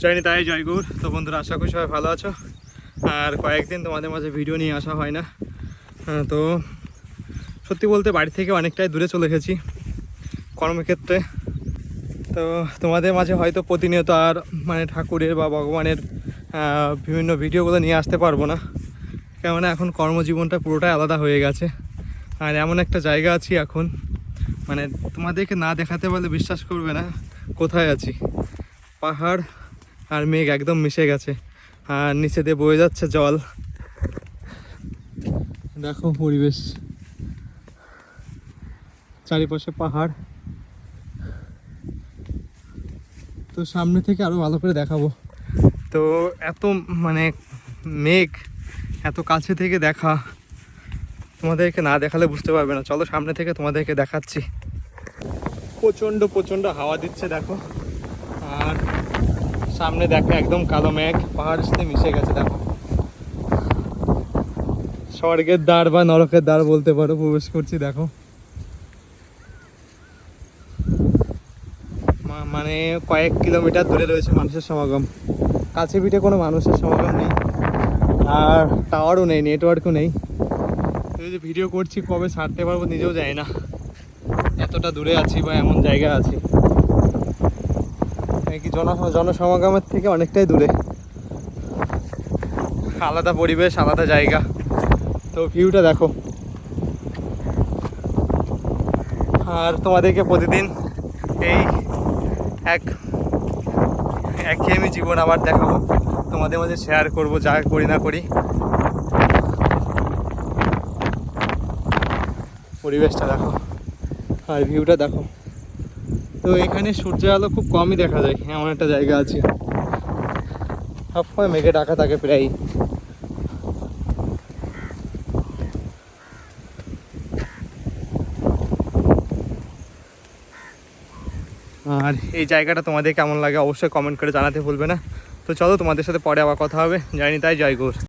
জয়নি তাই জয়গুর। তো বন্ধুরা আশা করি সবাই ভালো আছো। আর কয়েকদিন তোমাদের মাঝে ভিডিও নিয়ে আসা হয় না। হ্যাঁ, তো সত্যি বলতে বাড়ি থেকে অনেকটাই দূরে চলে গেছি কর্মক্ষেত্রে। তো তোমাদের মাঝে হয়তো প্রতিনিয়ত আর মানে ঠাকুরের বা ভগবানের বিভিন্ন ভিডিওগুলো নিয়ে আসতে পারব না। কেননা এখন কর্মজীবনটা পুরোটাই আলাদা হয়ে গেছে। আর এমন একটা জায়গা আছি এখন মানে তোমাদেরকে না দেখাতে পারলে বিশ্বাস করবে না কোথায় আছি? পাহাড় আর মেঘ একদম মিশে গেছে। আর নিচে দিয়ে বয়ে যাচ্ছে জল। দেখো পরিবেশ। চারিপাশে পাহাড়। তো সামনে থেকে আরও ভালো করে দেখাবো। তো এত মানে মেঘ, এত কাছে থেকে দেখা। তোমাদেরকে না দেখালে বুঝতে পারবে না। চলো সামনে থেকে তোমাদেরকে দেখাচ্ছি। প্রচণ্ড প্রচণ্ড হাওয়া দিচ্ছে, দেখো। আর সামনে দেখো একদম কালো মেঘ পাহাড়ের সাথে মিশে গেছে, দেখো। স্বর্গের দ্বার বা নরকের দ্বার বলতে পারো, প্রবেশ করছি, দেখো। মানে কয়েক কিলোমিটার দূরে রয়েছে মানুষের সমাগম। কাছে পিঠে কোনো মানুষের সমাগম নেই, আর টাওয়ারও নেই নেটওয়ার্কও নেই। যে ভিডিও করছি, কবে ছাড়তে পারব নিজেও জানি না। এতটা দূরে আছি বা এমন জায়গা আছি। কি জন জনসমাগমের থেকে অনেকটাই দূরে। আলাদা পরিবেশ, আলাদা জায়গা। তো ভিউটা দেখো। আর তোমাদেরকে প্রতিদিন এই এক একঘেয়েমি জীবন আবার দেখাবো। তোমাদের মাঝে শেয়ার করব, যা করি না করি। পরিবেশটা দেখো। আর ভিউটা দেখো। তো এখানে সূর্যের আলো খুব কমই দেখা যায়। এমন একটা জায়গা আছে। সবসময় মেঘে ডাকা থাকে প্রায় আর এই জায়গাটা তোমাদের কেমন লাগে অবশ্যই কমেন্ট করে জানাতে ভুলবে না। তো চলো তোমাদের সাথে পরে আবার কথা হবে। জানি তাই, জয় ঘোষ।